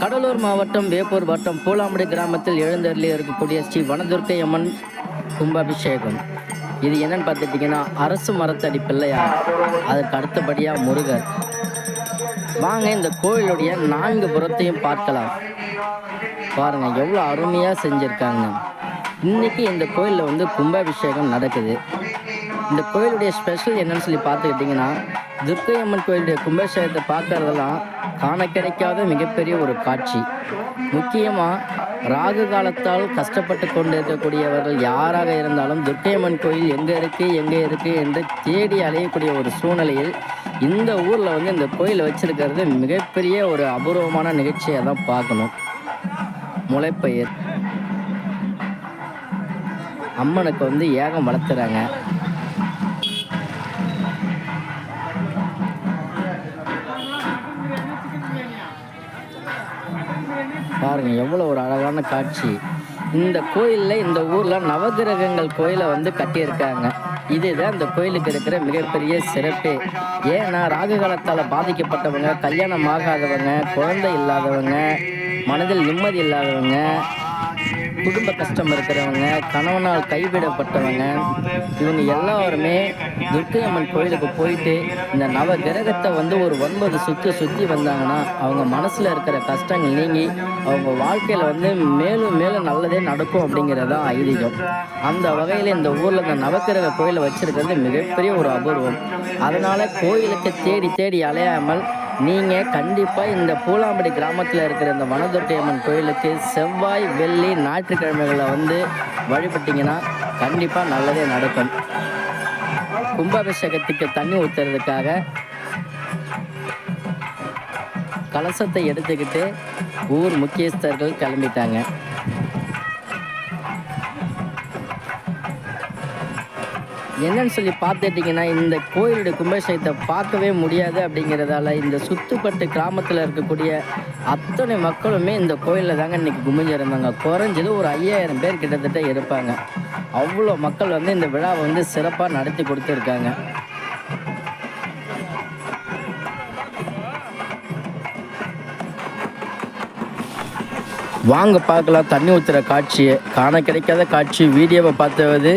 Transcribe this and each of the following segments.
கடலூர் மாவட்டம் வேப்பூர் வட்டம் பூலாம்படி கிராமத்தில் எழுந்தருளி இருக்கக்கூடிய ஸ்ரீ வனதுர்க்கை அம்மன் கும்பாபிஷேகம். இது என்னன்னு பார்த்துட்டிங்கன்னா அரசு மரத்தடி பிள்ளையார் அதற்கு அடுத்தபடியாக முருகர். வாங்க இந்த கோயிலுடைய நான்கு புறத்தையும் பார்க்கலாம். பாருங்க எவ்வளோ அருமையாக செஞ்சுருக்காங்க. இன்றைக்கி இந்த கோயிலில் வந்து கும்பாபிஷேகம் நடக்குது. இந்த கோயிலுடைய ஸ்பெஷல் என்னன்னு சொல்லி பார்த்துக்கிட்டிங்கன்னா துர்க்கை அம்மன் கோயிலுடைய கும்பாபிஷேகத்தை பார்க்கறதெல்லாம் காண கிடைக்காத மிகப்பெரிய ஒரு காட்சி. முக்கியமாக ராகு காலத்தால் கஷ்டப்பட்டு கொண்டு இருக்கக்கூடியவர்கள் யாராக இருந்தாலும் துர்க்கையம்மன் கோயில் எங்கே இருக்குது எங்கே இருக்குது என்று தேடி அலையக்கூடிய ஒரு சூழ்நிலையில் இந்த ஊரில் வந்து இந்த கோயில் வச்சுருக்கிறது மிகப்பெரிய ஒரு அபூர்வமான நிகழ்ச்சியை தான் பார்க்கணும். முளைப்பயிர். அம்மனுக்கு வந்து ஏகம் வளர்த்துறாங்க. பாருங்கள் எவ்வளோ ஒரு அழகான காட்சி. இந்த கோயிலில் இந்த ஊரில் நவகிரகங்கள் கோயிலை வந்து கட்டியிருக்காங்க. இதுதான் இந்த கோயிலுக்கு இருக்கிற மிகப்பெரிய சிறப்பு. ஏன்னா ராகு காலத்தால் பாதிக்கப்பட்டவங்க கல்யாணம் ஆகாதவங்க குழந்தை இல்லாதவங்க மனதில் நிம்மதி இல்லாதவங்க குடும்ப கஷ்டம் இருக்கிறவங்க கணவனால் கைவிடப்பட்டவங்க இவங்க எல்லாருமே துர்க்கை அம்மன் கோயிலுக்கு போயிட்டு இந்த நவ கிரகத்தை வந்து ஒரு ஒன்பது சுற்றி சுற்றி வந்தாங்கன்னா அவங்க மனசில் இருக்கிற கஷ்டங்கள் நீங்கி அவங்க வாழ்க்கையில் வந்து மேலும் மேலும் நல்லதே நடக்கும் அப்படிங்கிறது ஐதீகம். அந்த வகையில் இந்த ஊரில் இந்த நவக்கிரக கோயிலை வச்சுருக்கிறது மிகப்பெரிய ஒரு அபூர்வம். அதனால் கோயிலுக்கு தேடி தேடி அலையாமல் நீங்கள் கண்டிப்பாக இந்த பூலாம்படி கிராமத்தில் இருக்கிற இந்த வனதுர்க்கை அம்மன் கோயிலுக்கு செவ்வாய் வெள்ளி ஞாயிற்றுக்கிழமைகளை வந்து வழிபட்டிங்கன்னா கண்டிப்பாக நல்லதே நடக்கும். கும்பாபிஷேகத்துக்கு தண்ணி ஊற்றுறதுக்காக கலசத்தை எடுத்துக்கிட்டு ஊர் முக்கியஸ்தர்கள் கிளம்பிட்டாங்க. என்னன்னு சொல்லி பார்த்துட்டிங்கன்னா இந்த கோயிலுடைய கும்பாபிஷேகத்தை பார்க்கவே முடியாது அப்படிங்கிறதால இந்த சுத்துப்பட்டு கிராமத்தில் இருக்கக்கூடிய அத்தனை மக்களுமே இந்த கோயிலில் தாங்க இன்னைக்கு குமிஞ்சிருந்தாங்க. குறைஞ்சது ஒரு ஐயாயிரம் பேர் கிட்டத்தட்ட இருப்பாங்க. அவ்வளோ மக்கள் வந்து இந்த விழாவை வந்து சிறப்பாக நடத்தி கொடுத்துருக்காங்க. வாங்க பார்க்கலாம். தண்ணி ஊற்றுற காட்சியை. காண கிடைக்காத காட்சி. வீடியோவை பார்த்துவது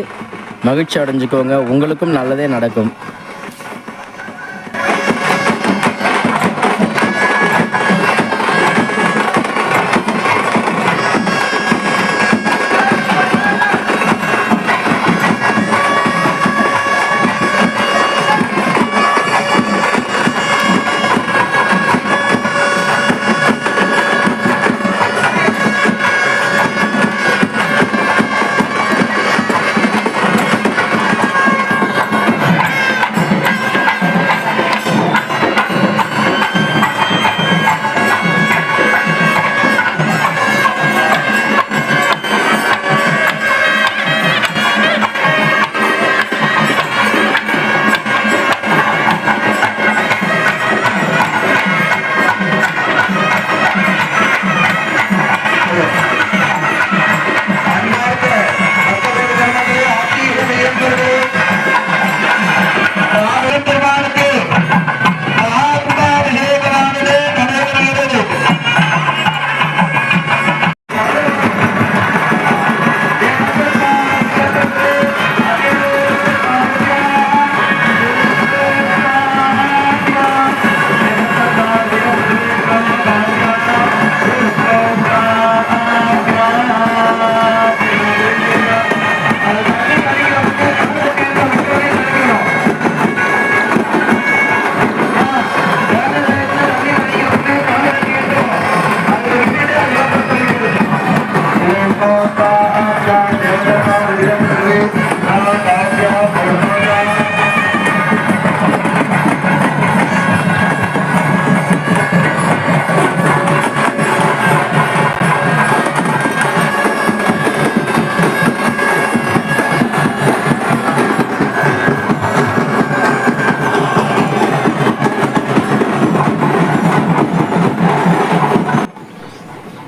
மகிழ்ச்சி அடைஞ்சுக்கோங்க. உங்களுக்கும் நல்லதே நடக்கும்.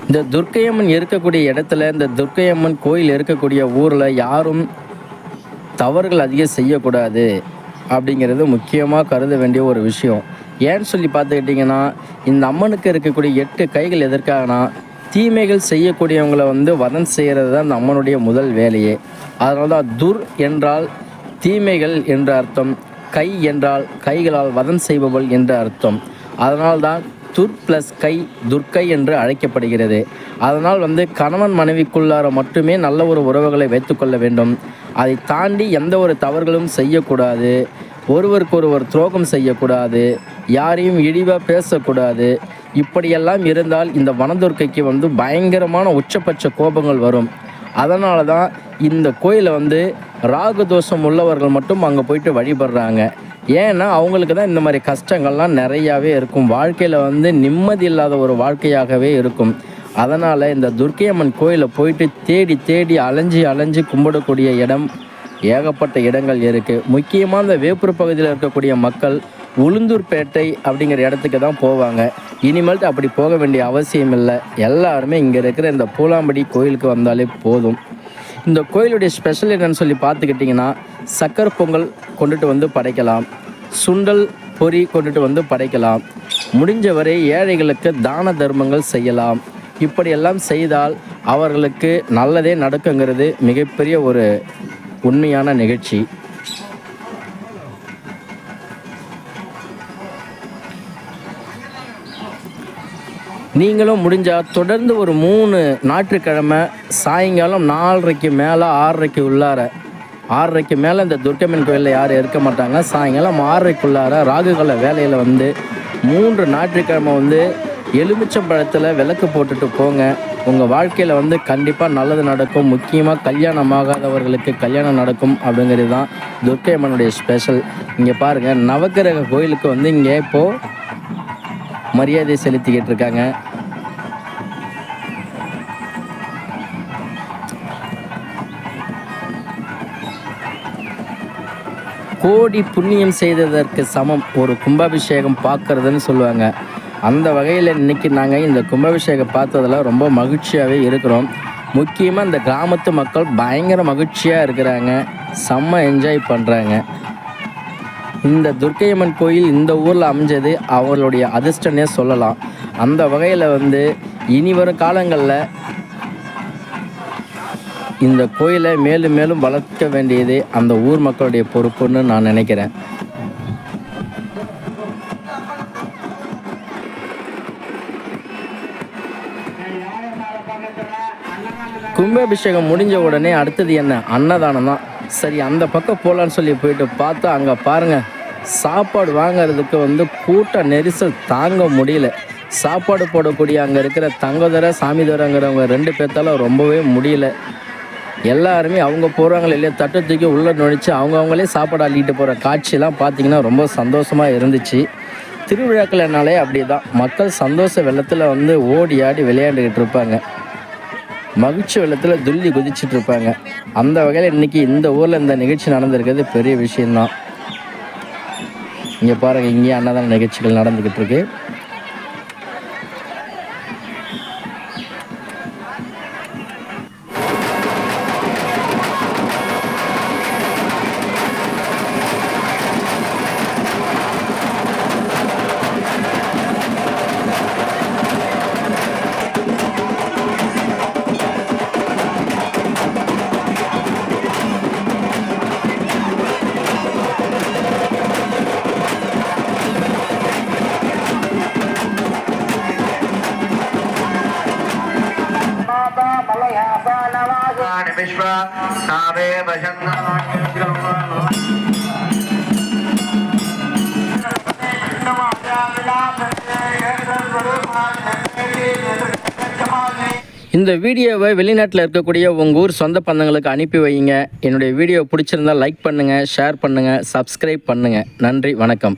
இந்த துர்க்கையம்மன் இருக்கக்கூடிய இடத்துல இந்த துர்க்கையம்மன் கோயில் இருக்கக்கூடிய ஊரில் யாரும் தவறுகள் அதிகம் செய்யக்கூடாது அப்படிங்கிறது முக்கியமாக கருத வேண்டிய ஒரு விஷயம். ஏன்னு சொல்லி பார்த்துக்கிட்டிங்கன்னா இந்த அம்மனுக்கு இருக்கக்கூடிய எட்டு கைகள் எதற்காகனா தீமைகள் செய்யக்கூடியவங்களை வந்து வதம் செய்கிறது தான் இந்த அம்மனுடைய முதல் வேலையே. அதனால தான் துர் என்றால் தீமைகள் என்ற அர்த்தம் கை என்றால் கைகளால் வதம் செய்பவள் என்ற அர்த்தம். அதனால்தான் துர் ப்ளஸ் கை துர்க்கை என்று அழைக்கப்படுகிறது. அதனால் வந்து கணவன் மனைவிக்குள்ளார மட்டுமே நல்ல ஒரு உறவுகளை வைத்துக்கொள்ள வேண்டும். அதை தாண்டி எந்த ஒரு தவறுகளும் செய்யக்கூடாது. ஒருவருக்கொருவர் துரோகம் செய்யக்கூடாது. யாரையும் இழிவாக பேசக்கூடாது. இப்படியெல்லாம் இருந்தால் இந்த வனதுர்க்கைக்கு வந்து பயங்கரமான உச்சபட்ச கோபங்கள் வரும். அதனால தான் இந்த கோயிலை வந்து ராகு தோஷம் உள்ளவர்கள் மட்டும் அங்கே போயிட்டு வழிபடுறாங்க. ஏன்னா அவங்களுக்கு தான் இந்த மாதிரி கஷ்டங்கள்லாம் நிறையாவே இருக்கும். வாழ்க்கையில் வந்து நிம்மதி இல்லாத ஒரு வாழ்க்கையாகவே இருக்கும். அதனால் இந்த துர்க்கை அம்மன் கோயிலை போயிட்டு தேடி தேடி அலைஞ்சி அலைஞ்சு கும்பிடக்கூடிய இடம் ஏகப்பட்ட இடங்கள் இருக்குது முக்கியமாக இந்த வேப்பூர் பகுதியில் இருக்கக்கூடிய மக்கள் உளுந்தூர்பேட்டை அப்படிங்கிற இடத்துக்கு தான் போவாங்க. இனிமேல்ட்டு அப்படி போக வேண்டிய அவசியம் இல்லை. எல்லாருமே இங்கே இருக்கிற இந்த பூலாம்படி கோயிலுக்கு வந்தாலே போதும். இந்த கோயிலுடைய ஸ்பெஷல் என்னன்னு சொல்லி பார்த்துக்கிட்டிங்கன்னா சக்கரை பொங்கல் கொண்டுட்டு வந்து படைக்கலாம். சுண்டல் பொரி கொண்டுட்டு வந்து படைக்கலாம். முடிஞ்சவரை ஏழைகளுக்கு தான தர்மங்கள் செய்யலாம். இப்படியெல்லாம் செய்தால் அவர்களுக்கு நல்லதே நடக்குங்கிறது மிகப்பெரிய ஒரு உண்மையான நிகழ்ச்சி. நீங்களும் முடிஞ்சால் தொடர்ந்து ஒரு மூணு ஞாயிற்றுக்கிழமை சாயங்காலம் நாலரைக்கு மேலே ஆறரைக்கு உள்ளார. ஆறரைக்கு மேலே இந்த துர்க்கம்மன் கோயிலில் யாரும் இருக்க மாட்டாங்க. சாயங்காலம் ஆறரைக்குள்ளார ராகுகால வேலையில் வந்து மூன்று ஞாயிற்றுக்கிழமை வந்து எலுமிச்சம்பழத்தில் விளக்கு போட்டுட்டு போங்க. உங்கள் வாழ்க்கையில் வந்து கண்டிப்பாக நல்லது நடக்கும். முக்கியமாக கல்யாணம் ஆகாதவர்களுக்கு கல்யாணம் நடக்கும் அப்படிங்கிறது தான் துர்க்கையம்மனுடைய ஸ்பெஷல் இங்கே பாருங்கள் நவக்கிரக கோயிலுக்கு வந்து இங்கே இப்போது மரியாதை செலுத்திக்கிட்டு இருக்காங்க கோடி புண்ணியம் செய்ததற்கு சமம். ஒரு கும்பாபிஷேகம் பார்க்கறதுன்னு சொல்லுவாங்க. அந்த வகையில் இன்னைக்கு நாங்கள் இந்த கும்பாபிஷேகம் பார்த்ததில் ரொம்ப மகிழ்ச்சியாகவே இருக்கிறோம். முக்கியமாக இந்த கிராமத்து மக்கள் பயங்கர மகிழ்ச்சியாக இருக்கிறாங்க. செம்ம என்ஜாய் பண்ணுறாங்க இந்த துர்க்கையம்மன் கோயில் இந்த ஊரில் அமைஞ்சது அவர்களுடைய அதிர்ஷ்டனே சொல்லலாம். அந்த வகையில் வந்து இனி வரும் காலங்களில் இந்த கோயிலை மேலும் மேலும் வளர்க்க வேண்டியது அந்த ஊர் மக்களுடைய பொறுப்புன்னு நான் நினைக்கிறேன். கும்பாபிஷேகம் முடிஞ்ச உடனே அடுத்தது என்ன? அன்னதானம் தான் சரி அந்த பக்கம் போகலான்னு சொல்லி போயிட்டு பார்த்தா அங்கே பாருங்கள் சாப்பாடு வாங்குறதுக்கு வந்து கூட்ட நெரிசல் தாங்க முடியல. சாப்பாடு போடக்கூடிய அங்கே இருக்கிற தங்கதர சாமிதரங்கிறவங்க ரெண்டு பேர்த்தால ரொம்பவே முடியல. எல்லாருமே அவங்க போகிறாங்களே இல்லையா தட்டை தூக்கி உள்ளே நுழைச்சு அவங்கவுங்களே சாப்பாடு அள்ளிட்டு போகிற காட்சியெல்லாம் பார்த்திங்கன்னா ரொம்ப சந்தோஷமாக இருந்துச்சு. திருவிழாக்கள்னாலே அப்படி தான் மக்கள் சந்தோஷ வெள்ளத்தில் வந்து ஓடி ஆடி விளையாண்டுக்கிட்டு இருப்பாங்க. மகிழ்ச்சி வெள்ளத்தில் துள்ளி குதிச்சிட்டு இருப்பாங்க அந்த வகையில் இன்னைக்கு இந்த ஊரில் இந்த நிகழ்ச்சி நடந்திருக்கிறது பெரிய விஷயந்தான் இங்கே பாருங்கள் இங்கேயே அன்னதான நிகழ்ச்சிகள் நடந்துக்கிட்டு இருக்கு இந்த வீடியோவை வெளிநாட்டில் இருக்கக்கூடிய உங்கள் ஊர் சொந்த பந்தங்களுக்கு அனுப்பி வைங்க என்னுடைய வீடியோ பிடிச்சிருந்தா லைக் பண்ணுங்கள் ஷேர் பண்ணுங்கள் சப்ஸ்கிரைப் பண்ணுங்கள் நன்றி வணக்கம்.